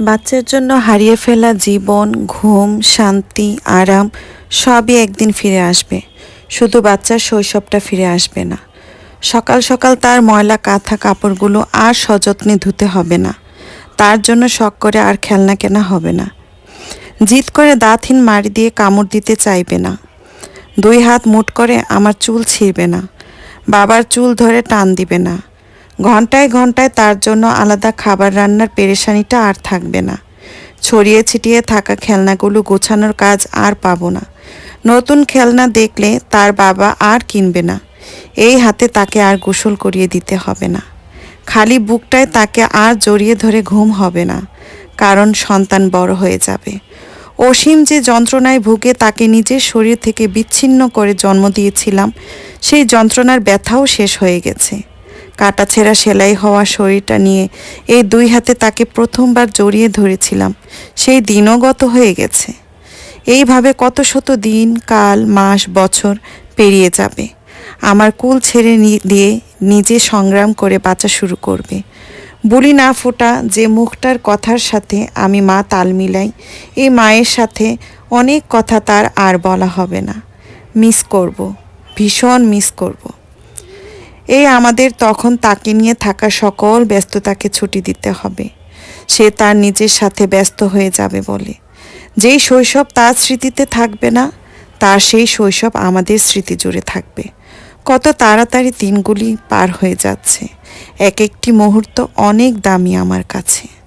বাচ্চার জন্য হারিয়ে ফেলা জীবন, ঘুম, শান্তি, আরাম, সবই একদিন ফিরে আসবে। শুধু বাচ্চার শৈশবটা ফিরে আসবে না। সকাল সকাল তার ময়লা, কাঁথা, কাপড়গুলো আর সযত্নে ধুতে হবে না। তার জন্য শখ করে আর খেলনা কেনা হবে না। জিদ করে দাঁতহীন মারি দিয়ে কামড় দিতে চাইবে না। দুই হাত মুট করে আমার চুল ছিঁড়বে না। বাবার চুল ধরে টান দিবে না। ঘন্টায় ঘন্টায় তার জন্য আলাদা খাবার রান্নার পেরেশানিটা আর থাকবে না। ছড়িয়ে ছিটিয়ে থাকা খেলনাগুলো গোছানোর কাজ আর পাবো না। নতুন খেলনা দেখলে তার বাবা আর কিনবে না। এই হাতে তাকে আর গোসল করিয়ে দিতে হবে না। খালি বুকটায় তাকে আর জড়িয়ে ধরে ঘুম হবে না, কারণ সন্তান বড় হয়ে যাবে। অসীম যে যন্ত্রণায় ভুগে তাকে নিজের শরীর থেকে বিচ্ছিন্ন করে জন্ম দিয়েছিলাম, সেই যন্ত্রণার ব্যথাও শেষ হয়ে গেছে। কাটাছেঁড়া সেলাই হওয়া শরীরটা নিয়ে এই দুই হাতে তাকে প্রথমবার জড়িয়ে ধরেছিলাম। সেই দিনও গত হয়ে গেছে। এইভাবে কত শত দিন, কাল, মাস, বছর পেরিয়ে যাবে। আমার কুল ছেড়ে দিয়ে নিজে সংগ্রাম করে বাঁচা শুরু করবে। বলি না ফোটা যে মুখটার কথার সাথে আমি মা তাল মিলাই এই মায়ের সাথে অনেক কথা তার আর বলা হবে না। মিস করব, ভীষণ মিস করব। এই আমাদের তখন তাকে নিয়ে থাকা সকল ব্যস্ততাকে ছুটি দিতে হবে। সে তার নিজের সাথে ব্যস্ত হয়ে যাবে বলে। যেই শৈশব তার স্মৃতিতে থাকবে না, তার সেই শৈশব আমাদের স্মৃতি জুড়ে থাকবে। কত তাড়াতাড়ি দিনগুলি পার হয়ে যাচ্ছে। এক একটি মুহূর্ত অনেক দামি আমার কাছে।